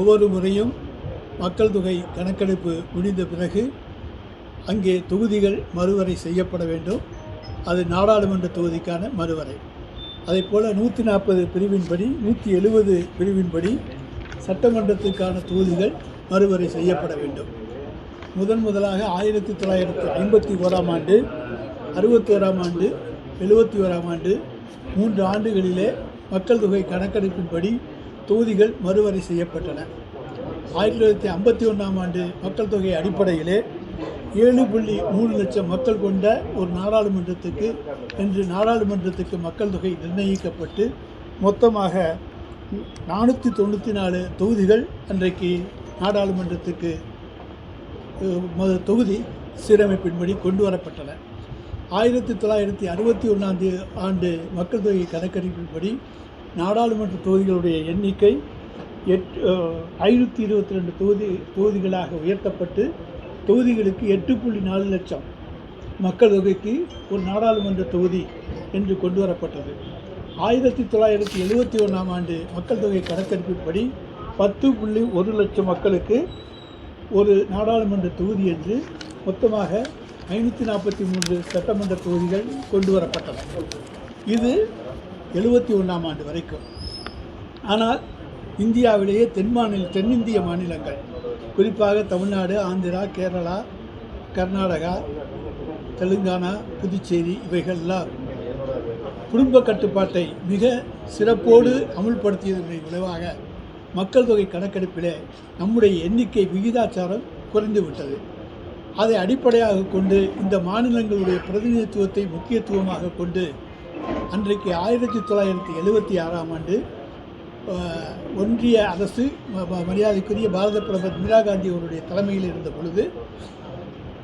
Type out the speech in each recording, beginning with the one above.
ஒவ்வொரு முறையும் மக்கள் தொகை கணக்கெடுப்பு முடிந்த பிறகு அங்கே தொகுதிகள் மறுவரை செய்யப்பட வேண்டும். அது நாடாளுமன்ற தொகுதிக்கான மறுவரை. அதேபோல் நூற்றி நாற்பது பிரிவின்படி நூற்றி எழுபது பிரிவின்படி சட்டமன்றத்துக்கான தொகுதிகள் மறுவரை செய்யப்பட வேண்டும். முதன் முதலாக ஆயிரத்தி தொள்ளாயிரத்தி ஐம்பத்தி ஓராம் ஆண்டு அறுபத்தி ஓராம் ஆண்டு எழுபத்தி ஓராம் ஆண்டு மூன்று ஆண்டுகளிலே மக்கள் தொகை கணக்கெடுப்பின்படி தொகுதிகள் மறுவரை செய்யப்பட்டன. ஆயிரத்தி தொள்ளாயிரத்தி ஐம்பத்தி ஒன்றாம் ஆண்டு மக்கள் தொகை அடிப்படையிலே ஏழு புள்ளி மூணு லட்சம் மக்கள் கொண்ட ஒரு நாடாளுமன்றத்துக்கு என்று நாடாளுமன்றத்துக்கு மக்கள் தொகை நிர்ணயிக்கப்பட்டு மொத்தமாக நானூற்றி தொண்ணூற்றி நாலு தொகுதிகள் அன்றைக்கு நாடாளுமன்றத்துக்கு தொகுதி சீரமைப்பின்படி கொண்டு வரப்பட்டன. ஆயிரத்தி தொள்ளாயிரத்தி அறுபத்தி ஒன்றாம் ஆண்டு மக்கள் தொகை கணக்கெடுப்பின்படி நாடாளுமன்ற தொகுதிகளுடைய எண்ணிக்கை எட் ஐநூற்றி இருபத்தி ரெண்டு தொகுதி தொகுதிகளாக உயர்த்தப்பட்டு தொகுதிகளுக்கு எட்டு புள்ளி நாலு லட்சம் மக்கள் தொகைக்கு ஒரு நாடாளுமன்ற தொகுதி என்று கொண்டு வரப்பட்டது. ஆயிரத்தி தொள்ளாயிரத்தி எழுபத்தி ஒன்றாம் ஆண்டு மக்கள் தொகை கணக்கெடுப்பின்படி பத்து புள்ளி ஒரு லட்சம் மக்களுக்கு ஒரு நாடாளுமன்ற தொகுதி என்று மொத்தமாக ஐநூற்றி நாற்பத்தி மூன்று சட்டமன்ற தொகுதிகள் கொண்டு வரப்பட்டன. இது எழுபத்தி ஒன்றாம் ஆண்டு வரைக்கும். ஆனால் இந்தியாவிலேயே தென் மாநில தென்னிந்திய மாநிலங்கள் குறிப்பாக தமிழ்நாடு ஆந்திரா கேரளா கர்நாடகா தெலுங்கானா புதுச்சேரி இவைகள்லாம் குடும்ப கட்டுப்பாட்டை மிக சிறப்போடு அமுல்படுத்தியதன் விளைவாக மக்கள் தொகை கணக்கெடுப்பிலே நம்முடைய எண்ணிக்கை விகிதாச்சாரம் குறைந்துவிட்டது அதை அடிப்படையாக கொண்டு இந்த மாநிலங்களுடைய பிரதிநிதித்துவத்தை முக்கியத்துவமாக கொண்டு அன்றைக்கு ஆயிரத்தி தொள்ளாயிரத்தி எழுபத்தி ஆறாம் ஆண்டு ஒன்றிய அரசு ம- மரியாதைக்குரிய பாரத பிரதமர் இந்திரா காந்தி அவருடைய தலைமையில் இருந்த பொழுது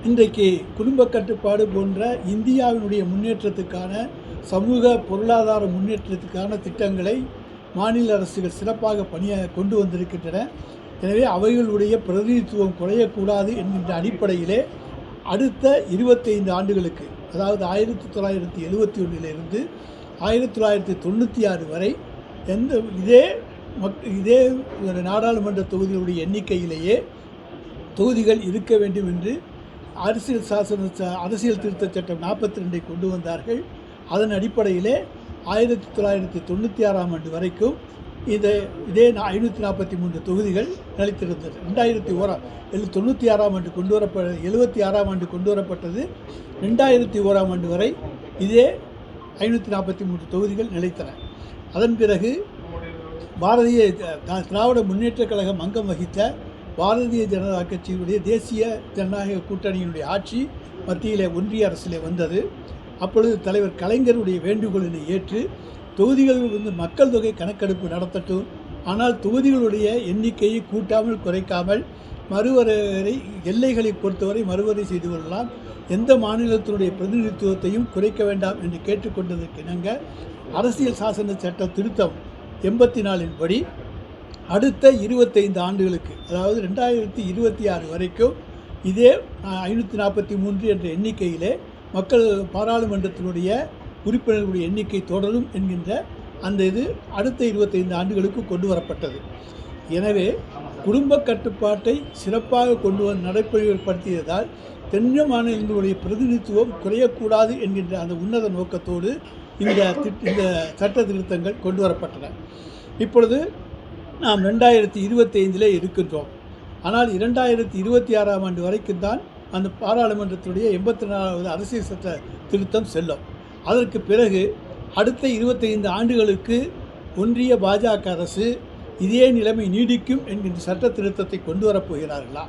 இன்றைக்கு குடும்ப கட்டுப்பாடு போன்ற இந்தியாவினுடைய முன்னேற்றத்துக்கான சமூக பொருளாதார முன்னேற்றத்துக்கான திட்டங்களை மாநில அரசுகள் சிறப்பாக பணியாக கொண்டு வந்திருக்கின்றன. எனவே அவைகளுடைய பிரதிநிதித்துவம் குறையக்கூடாது என்கின்ற அடிப்படையிலே அடுத்த இருபத்தைந்து ஆண்டுகளுக்கு அதாவது ஆயிரத்தி தொள்ளாயிரத்தி எழுபத்தி ஒன்றிலிருந்து ஆயிரத்தி தொள்ளாயிரத்தி தொண்ணூற்றி ஆறு வரை எந்த இதே மக் இதே நாடாளுமன்ற தொகுதிகளுடைய எண்ணிக்கையிலேயே தொகுதிகள் இருக்க வேண்டும் என்று அரசியல் சாசன ச- அரசியல் திருத்தச் சட்டம் நாற்பத்தி ரெண்டை கொண்டு வந்தார்கள். அதன் அடிப்படையிலே ஆயிரத்தி தொள்ளாயிரத்தி தொண்ணூற்றி ஆறாம் ஆண்டு வரைக்கும் இதை இதே ஐநூற்றி நாற்பத்தி மூன்று தொகுதிகள் நிலைத்திருந்தது. ரெண்டாயிரத்தி ஓராம் எழு தொண்ணூற்றி ஆறாம் ஆண்டு கொண்டு வரப்ப எழுபத்தி ஆறாம் ஆண்டு கொண்டு வரப்பட்டது ரெண்டாயிரத்தி ஓராம் ஆண்டு வரை இதே ஐநூற்றி நாற்பத்தி மூன்று தொகுதிகள் நிலைத்தன. அதன் பிறகு பாரதிய த- திராவிட முன்னேற்றக் கழகம் அங்கம் வகித்த பாரதிய ஜனதா கட்சியினுடைய தேசிய ஜனநாயக கூட்டணியினுடைய ஆட்சி மத்தியிலே ஒன்றிய அரசிலே வந்தது. அப்பொழுது தலைவர் கலைஞருடைய வேண்டுகோளினை ஏற்று தொகுதிகளில் வந்து மக்கள் தொகை கணக்கெடுப்பு நடத்தட்டும். ஆனால் தொகுதிகளுடைய எண்ணிக்கையை கூட்டாமல் குறைக்காமல் மறுவரை எல்லைகளை பொறுத்தவரை மறுவரை செய்து கொள்ளலாம். எந்த மாநிலத்தினுடைய பிரதிநிதித்துவத்தையும் குறைக்க வேண்டாம் என்று கேட்டுக்கொண்டதற்கு இணங்க அரசியல் சாசன சட்ட திருத்தம் எண்பத்தி நாலின்படி அடுத்த இருபத்தைந்து ஆண்டுகளுக்கு அதாவது ரெண்டாயிரத்தி இருபத்தி ஆறு வரைக்கும் இதே ஐநூற்றி நாற்பத்தி மூன்று என்ற எண்ணிக்கையிலே மக்கள் பாராளுமன்றத்தினுடைய உறுப்பினர்களுடைய எண்ணிக்கை தொடரும் என்கின்ற அந்த இது அடுத்த இருபத்தைந்து ஆண்டுகளுக்கு கொண்டு வரப்பட்டது. எனவே குடும்ப கட்டுப்பாட்டை சிறப்பாக கொண்டு வந்து நடைமுறைப்படுத்தியதால் தென்ன மாநிலங்களுடைய பிரதிநிதித்துவம் குறையக்கூடாது என்கின்ற அந்த உன்னத நோக்கத்தோடு இந்த இந்த சட்ட திருத்தங்கள் கொண்டு வரப்பட்டன. இப்பொழுது நாம் ரெண்டாயிரத்தி இருபத்தைந்திலே இருக்கின்றோம். ஆனால் இரண்டாயிரத்தி இருபத்தி ஆறாம் ஆண்டு வரைக்கும் தான் அந்த பாராளுமன்றத்துடைய எண்பத்தி நாலாவது அரசியல் சட்ட திருத்தம் செல்லும். அதற்கு பிறகு அடுத்த இருபத்தைந்து ஆண்டுகளுக்கு ஒன்றிய பாஜக அரசு இதே நிலைமை நீடிக்கும் என்கின்ற சட்ட திருத்தத்தை கொண்டு வரப்போகிறார்களா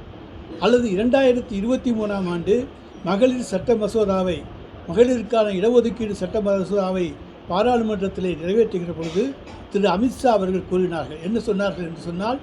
அல்லது இரண்டாயிரத்தி இருபத்தி மூணாம் ஆண்டு மகளிர் சட்ட மசோதாவை மகளிருக்கான இடஒதுக்கீடு சட்ட மசோதாவை பாராளுமன்றத்திலே நிறைவேற்றுகிற பொழுது திரு. அமித்ஷா அவர்கள் கூறினார்கள். என்ன சொன்னார்கள் என்று சொன்னால்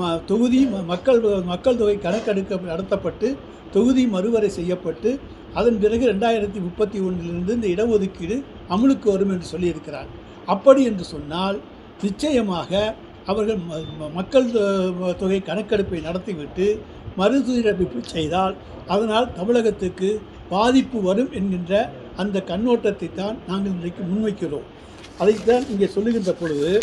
ம தொகுதி ம- மக்கள் மக்கள் தொகை கணக்கெடுக்க நடத்தப்பட்டு தொகுதி மறுவரை செய்யப்பட்டு அதன் பிறகு ரெண்டாயிரத்தி முப்பத்தி ஒன்றிலிருந்து இந்த இடஒதுக்கீடு அமலுக்கு வரும் என்று சொல்லியிருக்கிறார். அப்படி என்று சொன்னால் நிச்சயமாக அவர்கள் ம- மக்கள் தொ- தொகை கணக்கெடுப்பை நடத்திவிட்டு மறுசீரமைப்பு செய்தால் அதனால் தமிழகத்துக்கு பாதிப்பு வரும் என்கின்ற அந்த கண்ணோட்டத்தை தான் நாங்கள் இன்றைக்கு முன்வைக்கிறோம். அதைத்தான் இங்கே சொல்லுகின்ற பொழுது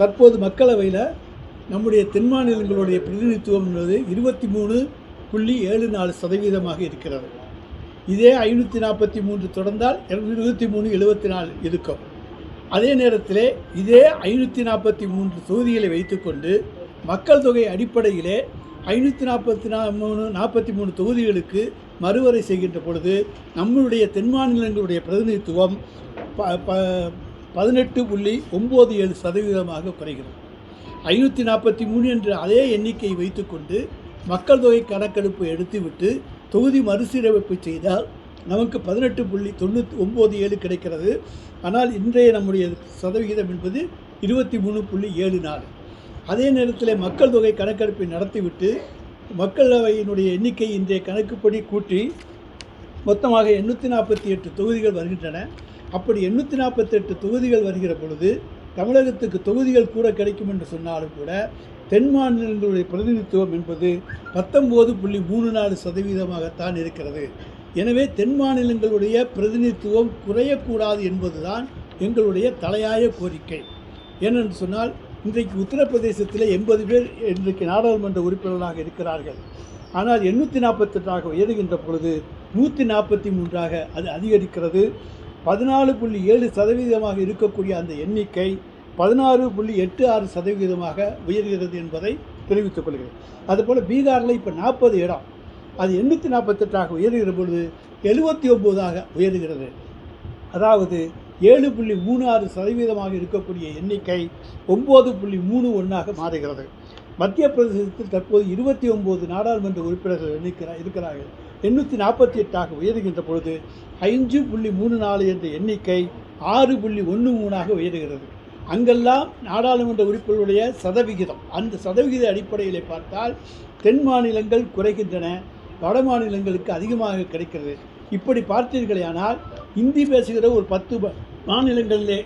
தற்போது மக்களவையில் நம்முடைய தென் மாநிலங்களுடைய பிரதிநிதித்துவம் என்பது இருபத்தி மூணு புள்ளி ஏழு நாலு சதவீதமாக இருக்கிறது. இதே ஐநூற்றி நாற்பத்தி மூன்று தொடர்ந்தால் இருபத்தி மூணு எழுபத்தி நாலு இருக்கும். அதே நேரத்தில் இதே ஐநூற்றி நாற்பத்தி மூன்று தொகுதிகளை வைத்துக்கொண்டு மக்கள் தொகை அடிப்படையிலே ஐநூற்றி நாற்பத்தி நா மூணு நாற்பத்தி மூணு தொகுதிகளுக்கு மறுவரை செய்கின்ற பொழுது நம்மளுடைய தென் மாநிலங்களுடைய பிரதிநிதித்துவம் ப ப பதினெட்டு புள்ளி ஒம்பது ஏழு சதவீதமாக குறைகிறது. ஐநூற்றி நாற்பத்தி மூணு என்ற அதே எண்ணிக்கையை வைத்துக்கொண்டு மக்கள் தொகை கணக்கெடுப்பு எடுத்துவிட்டு தொகுதி மறுசீரமைப்பு செய்தால் நமக்கு பதினெட்டு புள்ளி தொண்ணூற்றி ஒம்பது ஏழு கிடைக்கிறது. ஆனால் இன்றைய நம்முடைய சதவிகிதம் என்பது இருபத்தி மூணு புள்ளி ஏழு நாலு. அதே நேரத்தில் மக்கள் தொகை கணக்கெடுப்பை நடத்திவிட்டு மக்களவையினுடைய எண்ணிக்கை இன்றைய கணக்குப்படி கூட்டி மொத்தமாக எண்ணூற்றி நாற்பத்தி எட்டு தொகுதிகள் வருகின்றன. அப்படி எண்ணூற்றி நாற்பத்தெட்டு தொகுதிகள் வருகிற பொழுது தமிழகத்துக்கு தொகுதிகள் கூட கிடைக்கும் என்று சொன்னாலும் கூட தென் மாநிலங்களுடைய பிரதிநிதித்துவம் என்பது பத்தொம்போது புள்ளி மூணு நாலு சதவீதமாகத்தான் இருக்கிறது. எனவே தென் மாநிலங்களுடைய பிரதிநிதித்துவம் குறையக்கூடாது என்பதுதான் எங்களுடைய தலையாய கோரிக்கை. ஏனென்று சொன்னால் இன்றைக்கு உத்தரப்பிரதேசத்தில் எண்பது பேர் இன்றைக்கு நாடாளுமன்ற உறுப்பினர்களாக இருக்கிறார்கள். ஆனால் எண்ணூற்றி நாற்பத்தெட்டாக உயர்கின்ற பொழுது நூற்றி நாற்பத்தி மூன்றாக அது அதிகரிக்கிறது. பதினாலு புள்ளி ஏழு சதவீதமாக இருக்கக்கூடிய அந்த எண்ணிக்கை பதினாறு புள்ளி எட்டு ஆறு சதவீதமாக உயர்கிறது என்பதை தெரிவித்துக் கொள்கிறேன். அதுபோல் பீகாரில் இப்போ நாற்பது இடம். அது எண்ணூற்றி நாற்பத்தெட்டாக உயர்கிற பொழுது எழுபத்தி ஒம்போதாக உயர்கிறது. அதாவது ஏழு புள்ளி மூணு ஆறு சதவீதமாக இருக்கக்கூடிய எண்ணிக்கை ஒம்பது புள்ளி மூணு ஒன்றாக மாறுகிறது. மத்திய பிரதேசத்தில் தற்போது இருபத்தி ஒம்பது நாடாளுமன்ற உறுப்பினர்கள் இருக்கிறார் இருக்கிறார்கள். எண்ணூற்றி நாற்பத்தி எட்டாக உயர்கின்ற பொழுது ஐந்து புள்ளி மூணு நாலு என்ற எண்ணிக்கை ஆறு புள்ளி ஒன்று மூணாக உயர்கிறது. அங்கெல்லாம் நாடாளுமன்ற உறுப்பினருடைய சதவிகிதம் அந்த சதவிகித அடிப்படையில் பார்த்தால் தென் மாநிலங்கள் குறைகின்றன வட மாநிலங்களுக்கு அதிகமாக கிடைக்கிறது. இப்படி பார்த்தீர்களேயானால் இந்தி பேசுகிற ஒரு பத்து மாநிலங்களிலே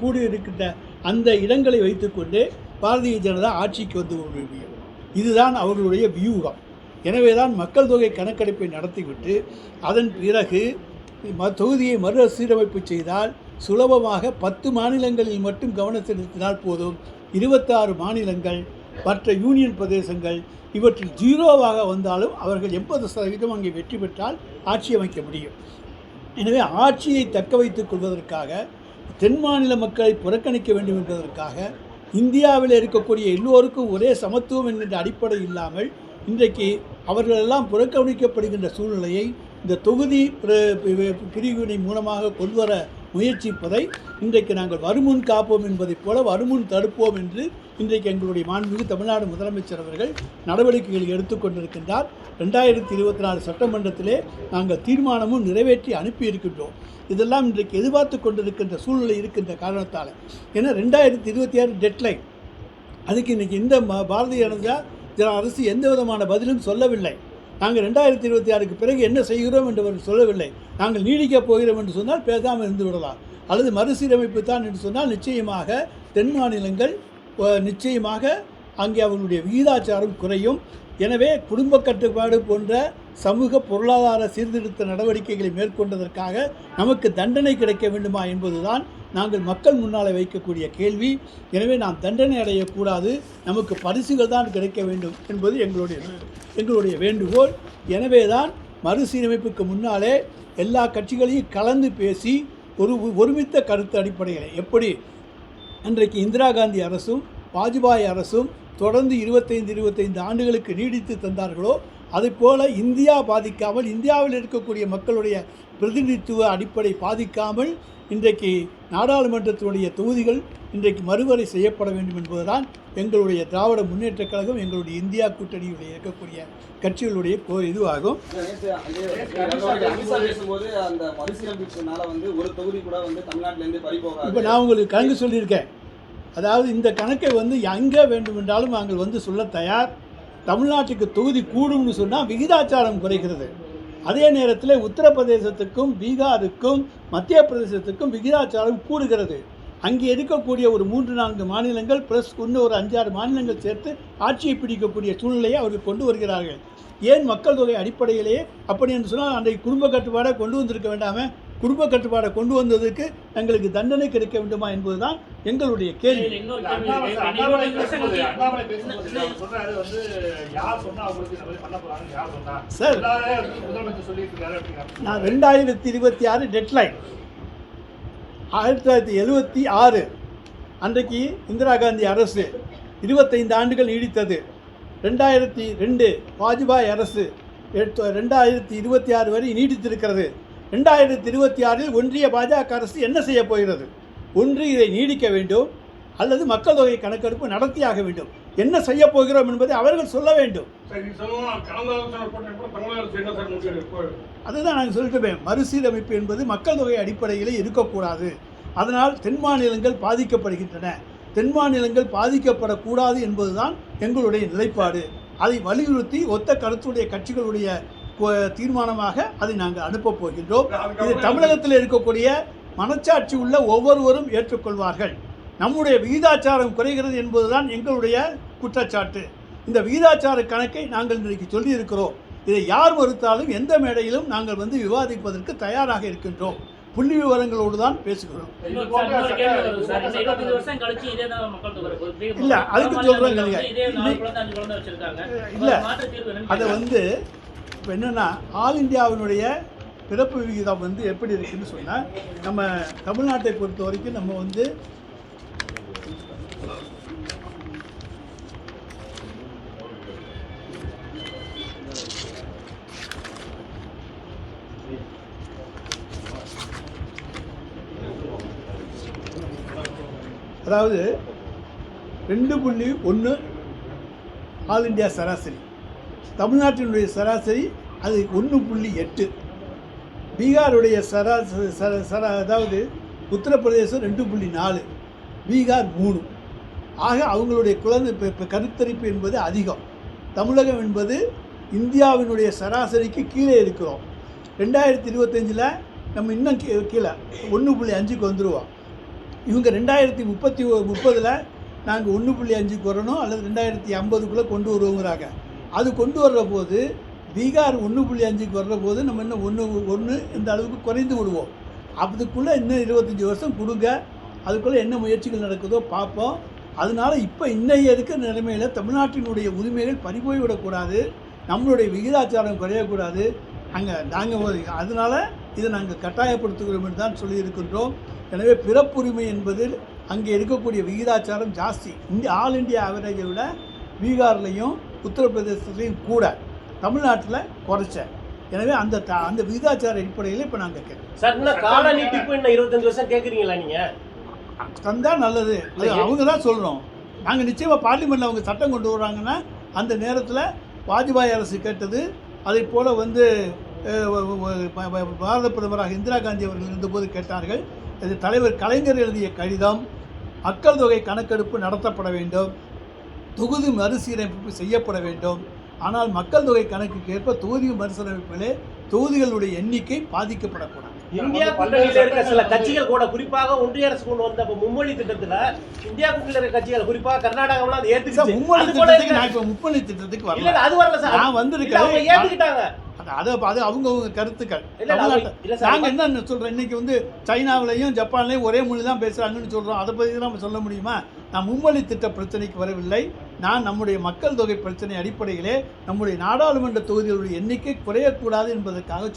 கூடியிருக்கின்ற அந்த இடங்களை வைத்துக்கொண்டு பாரதிய ஜனதா ஆட்சிக்கு வந்து கொண்டிருக்கிறது. இதுதான் அவர்களுடைய வியூகம். எனவே தான் மக்கள் தொகை கணக்கெடுப்பை நடத்திவிட்டு அதன் பிறகு தொகுதியை மறுசீரமைப்பு செய்தால் சுலபமாக பத்து மாநிலங்களில் மட்டும் கவனம் செலுத்தினால் போதும். இருபத்தாறு மாநிலங்கள் மற்ற யூனியன் பிரதேசங்கள் இவற்றில் ஜீரோவாக வந்தாலும் அவர்கள் எண்பது சதவீதம் அங்கே வெற்றி பெற்றால் ஆட்சி அமைக்க முடியும். எனவே ஆட்சியை தக்க வைத்துக் கொள்வதற்காக தென் மாநில மக்களை புறக்கணிக்க வேண்டும் என்பதற்காக இந்தியாவில் இருக்கக்கூடிய எல்லோருக்கும் ஒரே சமத்துவம் என்கின்ற அடிப்படை இல்லாமல் இன்றைக்கு அவர்களெல்லாம் புறக்கணிக்கப்படுகின்ற சூழ்நிலையை இந்த தொகுதி பிரிவினை மூலமாக கொண்டு வர முயற்சிப்பதை இன்றைக்கு நாங்கள் வருமுன் காப்போம் என்பதைப் போல வருமுன் தடுப்போம் என்று இன்றைக்கு எங்களுடைய மாண்புமிகு தமிழ்நாடு முதலமைச்சர் அவர்கள் நடவடிக்கைகளை எடுத்துக்கொண்டிருக்கின்றார் ரெண்டாயிரத்தி இருபத்தி நாலு சட்டமன்றத்திலே நாங்கள் தீர்மானமும் நிறைவேற்றி அனுப்பியிருக்கின்றோம். இதெல்லாம் இன்றைக்கு எதிர்பார்த்து கொண்டிருக்கின்ற சூழ்நிலை இருக்கின்ற காரணத்தால். ஏன்னா ரெண்டாயிரத்தி இருபத்தி ஆறு டெட்லைன் அதுக்கு இன்றைக்கி இந்த ம- பாரதிய ஜனதா ஜன அரசு எந்த விதமான பதிலும் சொல்லவில்லை. நாங்கள் ரெண்டாயிரத்தி இருபத்தி ஆறுக்கு பிறகு என்ன செய்கிறோம் என்று அவர் சொல்லவில்லை. நாங்கள் நீடிக்கப் போகிறோம் என்று சொன்னால் பேசாமல் இருந்து விடலாம். அல்லது மறுசீரமைப்பு தான் என்று சொன்னால் நிச்சயமாக தென் மாநிலங்கள் நிச்சயமாக அங்கே அவர்களுடைய விகிதாச்சாரம் குறையும். எனவே குடும்ப கட்டுப்பாடு போன்ற சமூக பொருளாதார சீர்திருத்த நடவடிக்கைகளை மேற்கொண்டதற்காக நமக்கு தண்டனை கிடைக்க வேண்டுமா என்பதுதான் நாங்கள் மக்கள் முன்னால் வைக்கக்கூடிய கேள்வி எனவே நாம் தண்டனை அடையக்கூடாது நமக்கு பரிசுகள் தான் கிடைக்க வேண்டும் என்பது எங்களுடைய எங்களுடைய வேண்டுகோள். எனவே தான் மறுசீரமைப்புக்கு முன்னாலே எல்லா கட்சிகளையும் கலந்து பேசி ஒரு ஒருமித்த கருத்து அடிப்படையில். எப்படி? அன்றைக்கு இந்திரா காந்தி அரசும் வாஜ்பாய் அரசும் தொடர்ந்து இருபத்தைந்து இருபத்தைந்து ஆண்டுகளுக்கு நீடித்து தந்தார்களோ அதைப்போல் இந்தியா பாதிக்காமல் இந்தியாவில் இருக்கக்கூடிய மக்களுடைய பிரதிநிதித்துவ அடிப்படை பாதிக்காமல் இன்றைக்கு நாடாளுமன்றத்தினுடைய தொகுதிகள் இன்றைக்கு மறுவரை செய்யப்பட வேண்டும் என்பதுதான் எங்களுடைய திராவிட முன்னேற்றக் கழகம் எங்களுடைய இந்தியா கூட்டணியுடைய இருக்கக்கூடிய கட்சிகளுடைய கோ இதுவாகும். இப்போ நான் உங்களுக்கு கணக்கு சொல்லியிருக்கேன். அதாவது இந்த கணக்கை வந்து எங்கே வேண்டுமென்றாலும் நாங்கள் வந்து சொல்ல தயார். தமிழ்நாட்டுக்கு தொகுதி கூடும்னு சொன்னால் விகிதாச்சாரம் குறைகிறது. அதே நேரத்தில் உத்தரப்பிரதேசத்துக்கும் பீகாருக்கும் மத்திய பிரதேசத்துக்கும் விகிதாச்சாரம் கூடுகிறது. அங்கே இருக்கக்கூடிய ஒரு மூன்று நான்கு மாநிலங்கள் ப்ளஸ் இன்னும் ஒரு அஞ்சாறு மாநிலங்கள் சேர்த்து ஆட்சியை பிடிக்கக்கூடிய சூழ்நிலையை அவர்கள் கொண்டு வருகிறார்கள். ஏன் மக்கள் தொகை அடிப்படையிலேயே அப்படி என்று சொன்னால் அன்றைக்கு குடும்ப கட்டுப்பாடை கொண்டு வந்திருக்க வேண்டாமல் குடும்ப கட்டுப்பாடை கொண்டு வந்ததுக்கு எங்களுக்கு தண்டனை கிடைக்க வேண்டுமா என்பதுதான் எங்களுடைய கேள்வி. சார். நான் ரெண்டாயிரத்தி இருபத்தி ஆறு டெட்லைன் ஆயிரத்தி தொள்ளாயிரத்தி எழுபத்தி ஆறு அன்றைக்கு இந்திரா காந்தி அரசு இருபத்தைந்து ஆண்டுகள் நீடித்தது. ரெண்டாயிரத்தி ரெண்டு வாஜ்பாய் அரசு எடுத்த- ரெண்டாயிரத்தி இருபத்தி ஆறு வரை நீடித்திருக்கிறது. ரெண்டாயிரத்தி இருபத்தி ஆறில் ஒன்றிய பாஜக அரசு என்ன செய்ய போகிறது? ஒன்று இதை நீடிக்க வேண்டும். அல்லது மக்கள் தொகை கணக்கெடுப்பு நடத்தியாக வேண்டும். என்ன செய்ய போகிறோம் என்பதை அவர்கள் சொல்ல வேண்டும்? அதுதான் நாங்கள் சொல்லிட்டுமே மறுசீரமைப்பு என்பது மக்கள் தொகை அடிப்படையில் இருக்கக்கூடாது. அதனால் தென் மாநிலங்கள் பாதிக்கப்படுகின்றன. தென் மாநிலங்கள் பாதிக்கப்படக்கூடாது என்பதுதான் எங்களுடைய நிலைப்பாடு. அதை வலியுறுத்தி ஒத்த கருத்துடைய கட்சிகளுடைய தீர்மானமாக அதை நாங்கள் அனுப்பப் போகின்றோம். இது தமிழகத்தில் இருக்கக்கூடிய மனச்சாட்சி உள்ள ஒவ்வொருவரும் ஏற்றுக்கொள்வார்கள். நம்முடைய விகிதாச்சாரம் குறைகிறது என்பதுதான் எங்களுடைய குற்றச்சாட்டு. இந்த விகிதாச்சார கணக்கை நாங்கள் இன்றைக்கு சொல்லியிருக்கிறோம். இதை யார் மறுத்தாலும் எந்த மேடையிலும் நாங்கள் வந்து விவாதிப்பதற்கு தயாராக இருக்கின்றோம். புள்ளி விவரங்களோடு தான் பேசுகிறோம். இல்ல, அதுக்கு வச்சிருக்காங்க. இல்ல. அதை. வந்து இப்போ என்னென்னா ஆல் இந்தியாவினுடைய பிறப்பு விகிதம் வந்து எப்படி இருக்குதுன்னு சொன்னால் நம்ம தமிழ்நாட்டை பொறுத்த வரைக்கும் நம்ம வந்து அதாவது ரெண்டு புள்ளி ஒன்று ஆல் இந்தியா சராசரி. தமிழ்நாட்டினுடைய சராசரி அது ஒன்று புள்ளி எட்டு. பீகாருடைய சராசரி சர சர அதாவது உத்தரப்பிரதேசம் ரெண்டு புள்ளி நாலு பீகார் மூணு. ஆக அவங்களுடைய குழந்தை இப்போ இப்போ கருத்தரிப்பு என்பது அதிகம். தமிழகம் என்பது இந்தியாவினுடைய சராசரிக்கு கீழே இருக்கிறோம். ரெண்டாயிரத்தி இருபத்தஞ்சில் நம்ம இன்னும் கீ கீழே ஒன்று புள்ளி அஞ்சுக்கு வந்துடுவோம் இவங்க ரெண்டாயிரத்தி முப்பத்தி முப்பதில் நாங்கள் ஒன்று புள்ளி அஞ்சுக்கு வரணும் அல்லது ரெண்டாயிரத்தி ஐம்பதுக்குள்ளே கொண்டு வருவோங்கிறாங்க. அது கொண்டு வர்ற போது பீகார் ஒன்று புள்ளி அஞ்சுக்கு வர்ற போது நம்ம இன்னும் ஒன்று ஒன்று இந்த அளவுக்கு குறைந்து விடுவோம். அதுக்குள்ளே இன்னும் இருபத்தஞ்சி வருஷம் கொடுங்க. அதுக்குள்ளே என்ன முயற்சிகள் நடக்குதோ பார்ப்போம். அதனால இப்போ இன்னைய இருக்கிற நிலைமையில் தமிழ்நாட்டினுடைய உரிமைகள் பறிபோய் விடக்கூடாது நம்மளுடைய விகிதாச்சாரம் குறையக்கூடாது. அங்கே நாங்கள் ஒரு அதனால இதை நாங்கள் கட்டாயப்படுத்துகிறோம் என்று தான் சொல்லியிருக்கின்றோம். எனவே பிறப்புரிமை என்பது அங்கே இருக்கக்கூடிய விகிதாச்சாரம் ஜாஸ்தி. இந்த ஆல் இந்தியா ஆவரேஜை விட பீகார்லேயும் உத்தரப்பிரதேசத்துலேயும் கூட தமிழ்நாட்டில் குறைச்ச. எனவே அந்த அந்த விகிதாச்சார அடிப்படையில் இப்போ நாங்கள் கேட்குறோம் சார் கால நீட்டிப்பு இன்னும் இருபத்தஞ்சு வருஷம் கேக்குறீங்களா நீங்க? தந்தால் நல்லது. அது அவங்க தான் சொல்கிறோம் நாங்கள் நிச்சயமாக பார்லிமெண்ட்டில் அவங்க சட்டம் கொண்டு வர்றாங்கன்னா அந்த நேரத்தில் வாஜ்பாய் அரசு கேட்டது அதை போல் வந்து பாரத பிரதமராக இந்திரா காந்தி அவர்கள் இருந்தபோது கேட்டார்கள் இது தலைவர் கலைஞர் எழுதிய கடிதம் மக்கள் தொகை கணக்கெடுப்பு நடத்தப்பட வேண்டும் தொகுதி மறுசீரமைப்பு செய்யப்பட வேண்டும். ஆனால் மக்கள் தொகை கணக்குக்கு ஏற்ப தொகுதி மறுசீரமைப்பிலே தொகுதிகளுடைய எண்ணிக்கை பாதிக்கப்படக்கூடாது. இந்தியா கூட்டணியில இருக்க சில கட்சிகள் கூட குறிப்பாக ஒன்றிய அரசு கொண்டு வந்த மும்மொழி திட்டத்துல இந்தியா கூட்டணியில இருக்க கட்சிகள் குறிப்பாக கர்நாடகாவில் அது சார் ஏத்துக்கிச்சு மும்மொழி திட்டத்துக்கு நான் இப்போ முப்பொழி திட்டத்துக்கு வரல. அது வரல சார். நான் வந்திருக்கேன் அவங்க ஏத்துக்கிட்டாங்க. அது அது அவங்கவுங்க கருத்துக்கள். இல்ல, இல்ல, அவங்க- தமிழ்நாட்டுல- இல்ல சார், நாங்க என்ன சொல்றோம்? இன்னைக்கு வந்து சைனாவிலையும் ஜப்பான்லையும் ஒரே மொழி தான் பேசுறாங்கன்னு சொல்றோம். அதை பத்தி நம்ம சொல்ல முடியுமா? நான் மும்மொழி திட்ட பிரச்சனைக்கு வரவில்லை. நான் நம்முடைய மக்கள் தொகை பிரச்சனை அடிப்படையிலே நம்முடைய நாடாளுமன்ற தொகுதிகளுடைய எண்ணிக்கை குறையக்கூடாது என்பதற்காக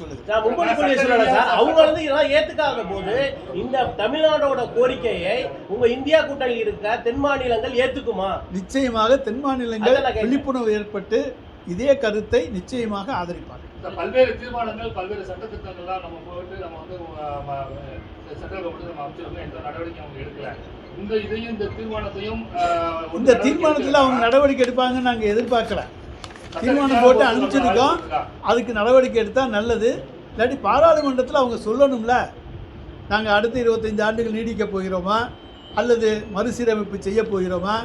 சார். அவங்க வந்து இதெல்லாம் ஏத்துக்காத போது இந்த தமிழ்நாடோட கோரிக்கையை உங்க இந்தியா கூட்டணியில் இருக்க தென் மாநிலங்கள் ஏத்துக்குமா? நிச்சயமாக தென் மாநிலங்கள். விழிப்புணர்வு ஏற்பட்டு இதே கருத்தை நிச்சயமாக ஆதரிப்பார்கள். இந்த பல்வேறு தீர்மானங்கள் பல்வேறு சட்டத்திட்டங்கள்லாம் நம்ம போட்டு நம்ம வந்து சென்ட்ரல் கவர்மெண்ட் நம்ம அமைச்சிருக்கோம் எந்த நடவடிக்கை அவங்க எடுக்கல. இந்த இதையும் இந்த தீர்மானத்தையும் இந்த தீர்மானத்தில் அவங்க. நடவடிக்கை எடுப்பாங்கன்னு நாங்கள் எதிர்பார்க்கல. தீர்மானம் போட்டு அனுப்பிச்சிருக்கோம்? அதுக்கு நடவடிக்கை எடுத்தால் நல்லது. இல்லாட்டி பாராளுமன்றத்தில் அவங்க சொல்லணும்ல. நாங்கள் அடுத்த இருபத்தைந்து ஆண்டுகள் நீடிக்க போகிறோமா? அல்லது மறுசீரமைப்பு செய்ய போகிறோமா?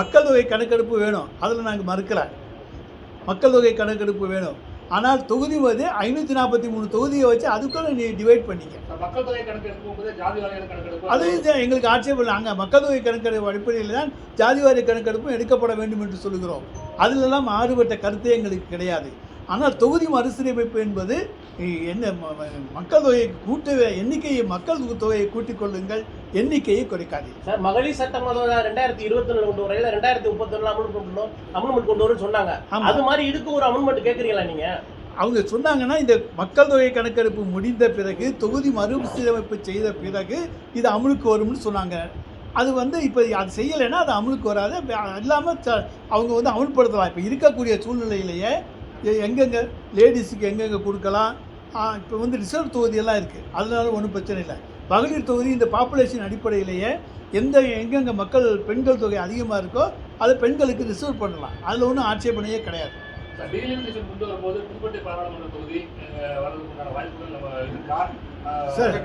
மக்கள் தொகை கணக்கெடுப்பு வேணும். அதில் நாங்கள் மறுக்கல. மக்கள் தொகை கணக்கெடுப்பு வேணும். ஆனால் தொகுதி வந்து ஐநூற்றி நாற்பத்தி மூணு தொகுதியை வச்சு அதுக்குள்ள நீ டிவைட் பண்ணிக்க. அது எங்களுக்கு ஆட்சேபம் இல்லை. அங்கே மக்கள் தொகை கணக்கெடுப்பு அடிப்படையில் தான் ஜாதிவாரி கணக்கெடுப்பும் எடுக்கப்பட வேண்டும் என்று சொல்கிறோம் அதிலெல்லாம் மாறுபட்ட கருத்தே எங்களுக்கு கிடையாது. ஆனால் தொகுதி மறுசீரமைப்பு என்பது என்ன மக்கள் தொகையை கூட்டு எண்ணிக்கையை மக்கள் தொகையை கூட்டிக் கொள்ளுங்கள் எண்ணிக்கையை குறைக்காதீர்கள். சார் மகளிர் சட்ட மசோதா ரெண்டாயிரத்தி இருபத்தி ஒண்ணு கொண்டு வரையில ரெண்டாயிரத்தி முப்பத்தி ஒண்ணு அமல் கொண்டு அமல்மெண்ட் கொண்டு வரும்னு சொன்னாங்க. அது மாதிரி இதுக்கு ஒரு அமல்மெண்ட் கேக்குறீங்களா நீங்க? அவங்க சொன்னாங்கன்னா இந்த மக்கள் தொகை கணக்கெடுப்பு முடிந்த பிறகு தொகுதி மறுசீரமைப்பு செய்த பிறகு இது அமலுக்கு வரும்னு சொன்னாங்க. அது வந்து இப்போ அது செய்யலைன்னா அது அமலுக்கு வராது. இல்லாமல் அவங்க வந்து அமல்படுத்தலாம். இப்போ இருக்கக்கூடிய சூழ்நிலையிலேயே எங்கெங்க லேடிஸுக்கு எங்கெங்கே கொடுக்கலாம்? இப்போ வந்து ரிசர்வ் தொகுதியெல்லாம் இருக்குது அதனால ஒன்றும் பிரச்சனை இல்லை. மகளிர் தொகுதி இந்த பாப்புலேஷன் அடிப்படையிலேயே எந்த எங்கெங்கே மக்கள் பெண்கள் தொகை அதிகமாக இருக்கோ அதை பெண்களுக்கு ரிசர்வ் பண்ணலாம். அதில் ஒன்றும் ஆட்சேபனையே கிடையாது. Sir,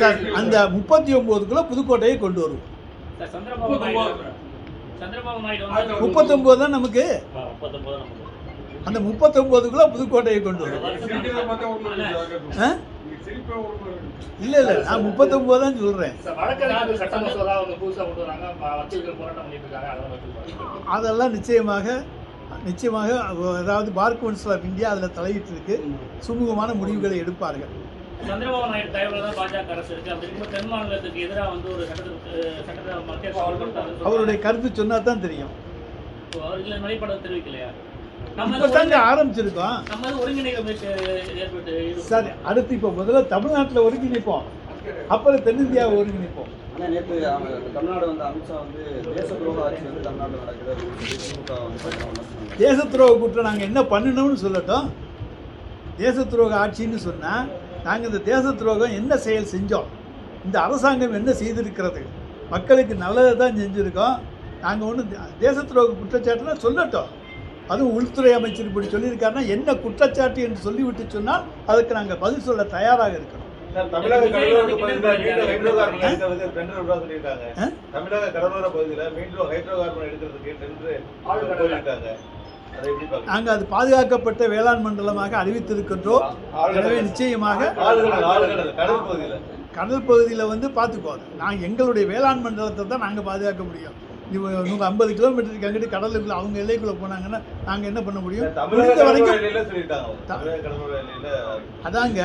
sir. அந்த முப்பத்தி ஒம்போதுக்குள்ளே புதுக்கோட்டையை கொண்டு வருவோம். முப்பத்தொம்போது. தான் நமக்கு. அந்த முப்பத்தொம்போதுக்குள்ளே புதுக்கோட்டையை கொண்டு ஒண்ணும் இல்லை. இல்லை. நான் முப்பத்தொம்போது தான் சொல்கிறேன் அதெல்லாம் நிச்சயமாக நிச்சயமாக அதாவது பார் கவுன்சில் ஆஃப் இந்தியா அதில் தலையிட்டு இருக்கு சுமூகமான முடிவுகளை எடுப்பார்கள். சந்திரபாபு நாயுடு தயவுல தான் பாஜக அரசு இருக்கு. அப்படி இருக்கும்போது தென் மாநிலத்துக்கு எதிராக வந்து ஒரு சட்டத்திற்கு சட்டத்தை மத்திய அரசு அமல்படுத்தாதுன்னு அவருடைய. கருத்து சொன்னா தான் தெரியும் அவர் நிலைப்பாடு தெரிவிக்கலையா? ஒருங்கிணை- ஆரம்பிச்சிருக்கோம். சரி அடுத்து இப்போ முதல்ல தமிழ்நாட்டில் ஒருங்கிணைப்போம். அப்புறம் தென்னிந்தியாவை ஒருங்கிணைப்போம். ஆனால் நேற்று அவங்க தமிழ்நாடு வந்து அமித்ஷா வந்து தேச துரோக ஆட்சி வந்து தமிழ்நாட்டில் நடக்குது. தேச துரோக குற்றம் நாங்கள் என்ன பண்ணணும்னு சொல்லட்டும். தேச துரோக ஆட்சின்னு சொன்னால் நாங்கள் இந்த தேச துரோகம் என்ன செயல் செஞ்சோம்? இந்த அரசாங்கம் என்ன செய்திருக்கிறது? மக்களுக்கு நல்லதை தான் செஞ்சுருக்கோம். நாங்கள் ஒன்றும் தேச துரோக குற்றச்சாட்டுனா சொல்லட்டும். அதுவும் உள்துறை அமைச்சர் இப்படி சொல்லியிருக்காருன்னா என்ன குற்றச்சாட்டு என்று சொல்லிவிட்டு சொன்னால் அதுக்கு நாங்கள் பதில் சொல்ல தயாராக இருக்கிறோம் சார், தமிழக கடலோர பகுதியில் மீண்டும் ஹைட்ரோ கார்பன் எடுக்கிறதுக்கு டெண்டர் சொல்லியிருக்காங்க நாங்கள் அது பாதுகாக்கப்பட்ட வேளாண் மண்டலமாக அறிவித்திருக்கின்றோம். எனவே நிச்சயமாக கடல் பகுதியில். கடல் பகுதியில் வந்து பார்த்துக்கோ நாங்கள் எங்களுடைய வேளாண் மண்டலத்தை தான் நாங்கள் பாதுகாக்க முடியும். இவங்க ஐம்பது கிலோமீட்டருக்கு அங்கிட்டு கடலுக்குள்ள அவங்க எல்லைக்குள்ளே போனாங்கன்னா நாங்கள் என்ன பண்ண முடியும்? முடிந்த வரைக்கும் அதாங்க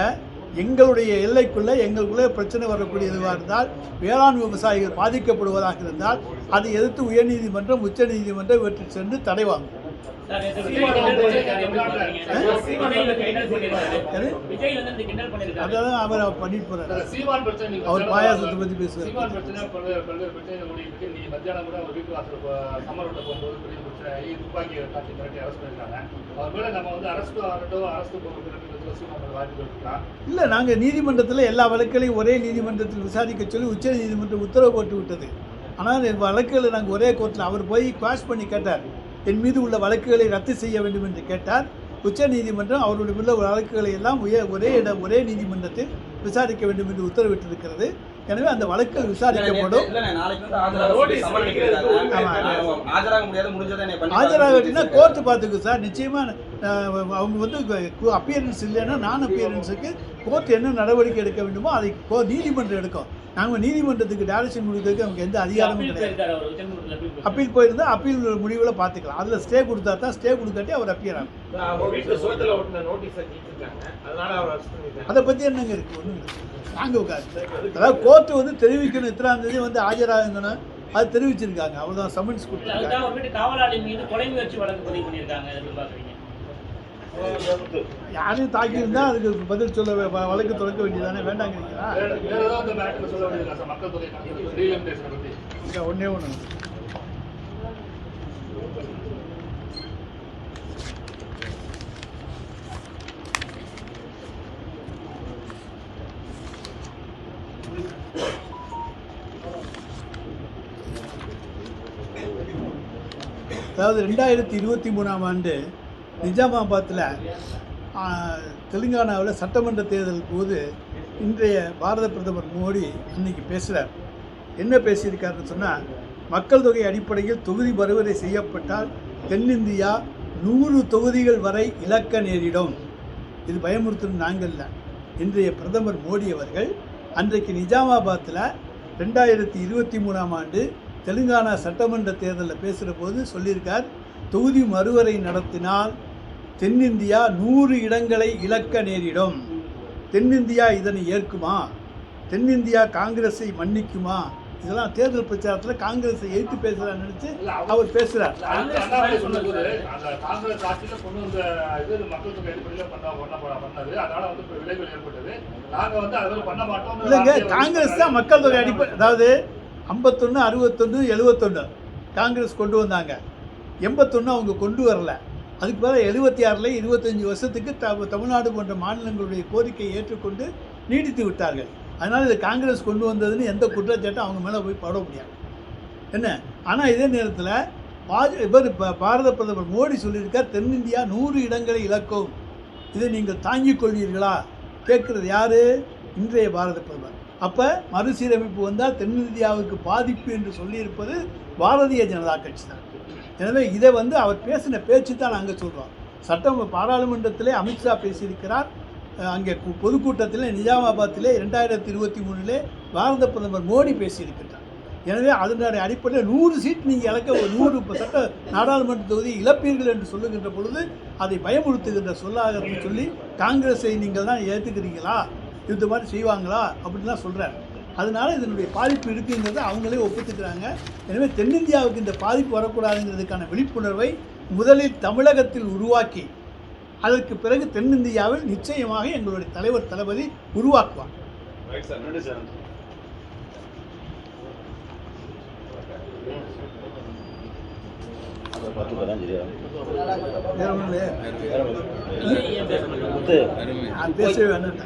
எங்களுடைய எல்லைக்குள்ளே எங்களுக்குள்ளே பிரச்சனை வரக்கூடிய இதுவாக இருந்தால் வேளாண் விவசாயிகள் பாதிக்கப்படுவதாக இருந்தால் அதை எதிர்த்து உயர்நீதிமன்றம் உச்சநீதிமன்றம் இவற்றில் சென்று தடை வாங்கும். அதான் அவர் பண்ணிட்டு அவர் பாயாசத்தை பற்றி பேசுவார். சீமான் பிரச்சனை பல்வேறு பல்வேறு பிரச்சனை ஓடிட்டு நீ மத்தியானம் கூட ஒரு வீட்டு வாசல் சம்மர் ரோட்ல போகும்போது பெரிய பிரச்சனை ஆகி துப்பாக்கி காட்சி மிரட்டி அரெஸ்ட் பண்ணிருக்காங்க. அவர் மேல நம்ம வந்து அரசு ஆகட்டும் அரசு போகிறதுக்கு சீமான் வாய்ப்புகள் இருக்கலாம் இல்லை நாங்கள் நீதிமன்றத்தில் எல்லா வழக்குகளையும் ஒரே நீதிமன்றத்தில் விசாரிக்க சொல்லி உச்ச நீதிமன்றம் உத்தரவு போட்டு விட்டது. ஆனால் வழக்குகளை நாங்கள் ஒரே கோர்ட்டில் அவர் போய் குவாஷ் பண்ணி கேட்டார். என் மீது உள்ள வழக்குகளை ரத்து செய்ய வேண்டும் என்று கேட்டார். உச்ச நீதிமன்றம் அவருடைய உள்ள வழக்குகளை எல்லாம் உய- ஒரே இடம் ஒரே நீதிமன்றத்தில் விசாரிக்க வேண்டும் என்று உத்தரவிட்டிருக்கிறது. எனவே அந்த வழக்குகள் விசாரிக்கப்படும். ஆஜராகட்டினா கோர்ட்டு பார்த்துக்கும் சார். நிச்சயமாக அவங்க வந்து அப்பியரன்ஸ் இல்லைன்னா நான் அப்பியரன்ஸுக்கு கோர்ட் என்ன நடவடிக்கை எடுக்க வேண்டுமோ அதை நீதிமன்றம் எடுக்கும். நாங்கள் நீதிமன்றத்துக்கு டைரக்ஷன் கொடுக்கறதுக்கு நமக்கு எந்த அதிகாரமும் கிடையாது. அப்பீல் போயிருந்தா அப்பீல் முடிவில் பார்த்துக்கலாம் அதில் ஸ்டே கொடுத்தா தான் ஸ்டே கொடுக்காட்டி அவர் அப்பியர் ஆகும் அவங்க அதை பற்றி என்னங்க இருக்குது ஒன்றும் இல்லை. நாங்கள் உட்காந்து அதாவது கோர்ட்டு வந்து தெரிவிக்கணும். இத்தனாம் தேதி வந்து ஆஜராகணும் அது தெரிவிச்சிருக்காங்க. அவ்வளோதான் சம்மன்ஸ் இல்ல, கொடுத்துருக்காங்க. காவலாளி மீது கொலை முயற்சி வழக்கு பதிவு பண்ணியிருக்காங்க யாரையும் தாக்கியிருந்தா அதுக்கு பதில் சொல்ல வ- வழக்கு தொடக்க வேண்டியதானே? வேண்டாங்கிறீங்களா வேற வேண்டியது ஒன்று அதாவது ரெண்டாயிரத்தி இருபத்தி மூணாம் ஆண்டு நிஜாமாபாத்தில் தெலுங்கானாவில் சட்டமன்ற தேர்தல் போது இன்றைய பாரத பிரதமர் மோடி இன்னைக்கு பேசுகிறார் என்ன பேசியிருக்காருன்னு சொன்னால் மக்கள் தொகை அடிப்படையில் தொகுதி மறுவரை செய்யப்பட்டால் தென்னிந்தியா நூறு தொகுதிகள் வரை இலக்க நேரிடும். இது பயமுறுத்தும் நாங்கள்ல. இன்றைய பிரதமர் மோடி அவர்கள் அன்றைக்கு நிஜாமாபாத்தில் ரெண்டாயிரத்தி இருபத்தி மூணாம் ஆண்டு தெலுங்கானா சட்டமன்ற தேர்தலில் பேசுகிற போது சொல்லியிருக்கார் தொகுதி மறுவரை நடத்தினால் தென்னிந்தியா நூறு இடங்களை இழக்க நேரிடும். தென்னிந்தியா இதனை ஏற்குமா? தென்னிந்தியா காங்கிரஸை மன்னிக்குமா? இதெல்லாம் தேர்தல் பிரச்சாரத்தில் காங்கிரஸை எதிர்த்து பேசுகிறான்னு நினச்சி அவர் பேசுகிறார் இல்லைங்க காங்கிரஸ் தான் மக்கள் தொகை அடிப்படை அதாவது ஐம்பத்தொன்று அறுபத்தொன்று எழுபத்தொன்று காங்கிரஸ் கொண்டு வந்தாங்க. எண்பத்தொன்று அவங்க கொண்டு வரல. அதுக்கு பதிலாக எழுபத்தி ஆறில் இருபத்தஞ்சி வருஷத்துக்கு த தமிழ்நாடு போன்ற மாநிலங்களுடைய கோரிக்கையை ஏற்றுக்கொண்டு நீடித்து விட்டார்கள். அதனால் இது காங்கிரஸ் கொண்டு வந்ததுன்னு எந்த குற்றச்சாட்டும் அவங்க மேலே போய் பட முடியாது. என்ன? ஆனால் இதே நேரத்தில் பாஜ இவர் இப்போ பாரத பிரதமர் மோடி சொல்லியிருக்கார் தென்னிந்தியா நூறு இடங்களை இழக்கும். இதை நீங்கள் தாங்கிக் கொள்வீர்களா? கேட்குறது யார்? இன்றைய பாரத பிரதமர். அப்போ மறுசீரமைப்பு வந்தால் தென்னிந்தியாவுக்கு பாதிப்பு என்று சொல்லியிருப்பது பாரதிய ஜனதா கட்சி தான் எனவே இதை வந்து அவர் பேசின பேச்சு தான் நாங்கள் சொல்கிறோம் சட்டம் பாராளுமன்றத்திலே அமித்ஷா பேசியிருக்கிறார். அங்கே பொதுக்கூட்டத்தில் நிஜாமாபாத்திலே ரெண்டாயிரத்தி இருபத்தி மூணிலே பாரத பிரதமர் மோடி பேசியிருக்கிறார். எனவே அதனுடைய அடிப்படையில் நூறு சீட் நீங்கள் இழக்க ஒரு நூறு சட்ட நாடாளுமன்ற தொகுதி இழப்பீர்கள் என்று சொல்லுகின்ற பொழுது அதை பயமுறுத்துகின்ற சொல்லாக சொல்லி காங்கிரஸை நீங்கள் தான் ஏற்றுக்கிறீங்களா இந்த மாதிரி செய்வாங்களா? அப்படின்லாம் சொல்கிறார் அதனால இதனுடைய பாதிப்பு இருக்குங்கிறத அவங்களே ஒப்புத்துக்கிறாங்க. எனவே தென்னிந்தியாவுக்கு இந்த பாதிப்பு வரக்கூடாதுங்கிறதுக்கான விழிப்புணர்வை முதலில் தமிழகத்தில் உருவாக்கி அதற்கு பிறகு தென்னிந்தியாவில் நிச்சயமாக எங்களுடைய தலைவர் தளபதி உருவாக்குவார். பேசவே வேண்டாம்